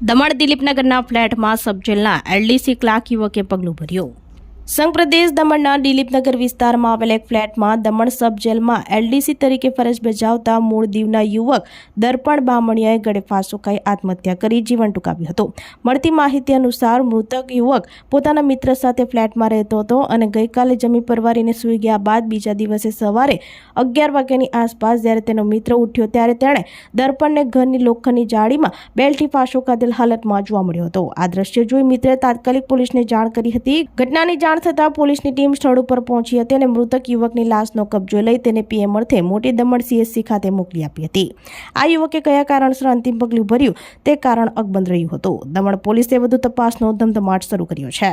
દમણ દિલીપનગરના ફ્લેટમાં સબજેલના LDC clerk યુવકે પગલું ભર્યું. સંઘ પ્રદેશ દમણના દિલીપનગર વિસ્તારમાં આવેલ એક ફ્લેટમાં દમણ સબ જેલમાં એલડીસી તરીકે ફરજ બજાવતા મૂળ દીવના યુવક દર્પણ બામણિયાએ ગળે ફાંસો આત્મહત્યા કરી જીવન ટૂંકાવ્યું હતું. મળતી માહિતી અનુસાર મૃતક યુવક પોતાના મિત્ર સાથે ફ્લેટમાં રહેતો હતો અને ગઈકાલે જમી પરવારીને સૂઈ ગયા બાદ બીજા દિવસે સવારે અગિયાર વાગ્યાની આસપાસ જ્યારે તેનો મિત્ર ઉઠ્યો ત્યારે તેણે દર્પણને ઘરની લોખંડની જાળીમાં બેલ્ટથી ફાંસો કાઢેલ હાલતમાં જોવા મળ્યો હતો. આ દ્રશ્ય જોઈ મિત્રે તાત્કાલિક પોલીસને જાણ કરી હતી. ઘટનાની જાણ થતાં પોલીસની ટીમ સ્થળ ઉપર પહોંચી હતી અને મૃતક યુવકની લાશનો કબજો લઈ તેને પીએમ અર્થે મોટી દમણ સીએસસી ખાતે મોકલી આપી હતી. આ યુવકે કયા કારણસર અંતિમ પગલું ભર્યું તે કારણ અકબંધ રહ્યું હતું. દમણ પોલીસે વધુ તપાસનો ધમધમાટ શરૂ કર્યો છે.